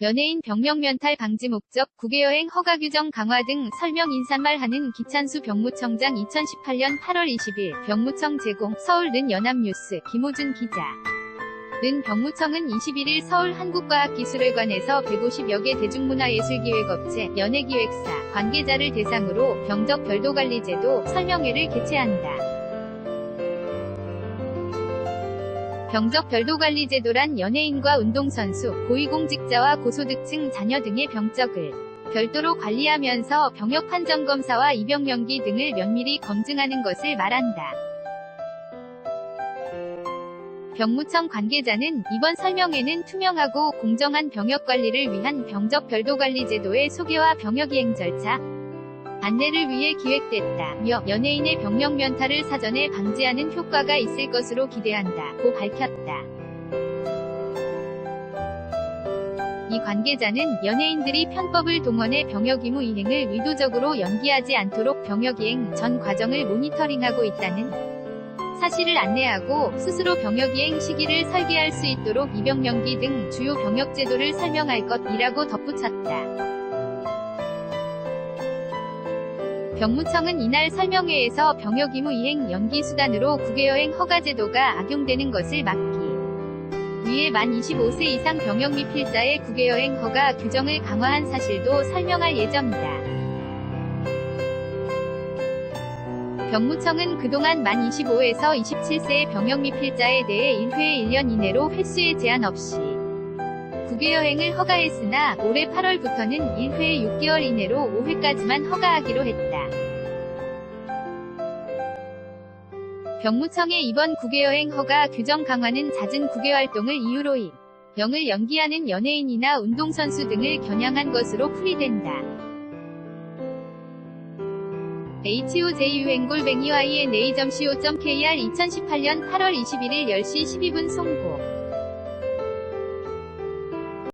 연예인 병명 면탈 방지 목적 국외여행 허가 규정 강화 등 설명 인사말 하는 기찬수 병무청장 2018년 8월 20일 병무청 제공 서울는 연합뉴스 김호준 기자 는 병무청은 21일 서울 한국과학기술회관에서 150여 개 대중문화예술기획업체, 연예기획사, 관계자를 대상으로 병적 별도관리제도 설명회를 개최한다. 병적 별도관리제도란 연예인과 운동선수, 고위공직자와 고소득층 자녀 등의 병적을 별도로 관리하면서 병역 판정 검사와 입영 연기 등을 면밀히 검증하는 것을 말한다. 병무청 관계자는 이번 설명회는 투명하고 공정한 병역 관리를 위한 병적 별도관리 제도의 소개와 병역 이행 절차, 안내를 위해 기획됐다며 연예인의 병력 면탈을 사전에 방지하는 효과가 있을 것으로 기대한다고 밝혔다. 이 관계자는 연예인들이 편법을 동원해 병역 의무 이행을 의도적으로 연기하지 않도록 병역 이행 전 과정을 모니터링하고 있다는 사실을 안내하고 스스로 병역 이행 시기를 설계할 수 있도록 입영 연기 등 주요 병역 제도를 설명할 것이라고 덧붙였다. 병무청은 이날 설명회에서 병역 의무 이행 연기 수단으로 국외여행 허가 제도가 악용되는 것을 막기 위해 만 25세 이상 병역 미필자의 국외여행 허가 규정을 강화한 사실도 설명할 예정이다. 병무청은 그동안 만 25에서 27세의 병역 미필자에 대해 1회에 1년 이내로 횟수에 제한 없이 국외여행을 허가했으나 올해 8월부터는 1회에 6개월 이내로 5회까지만 허가하기로 했다. 병무청의 이번 국외여행 허가 규정 강화는 잦은 국외활동을 이유로 영을 연기하는 연예인이나 운동선수 등을 겨냥한 것으로 풀이된다. HOJU행골뱅이 YNA.co.kr 2018년 8월 21일 10시 12분 송고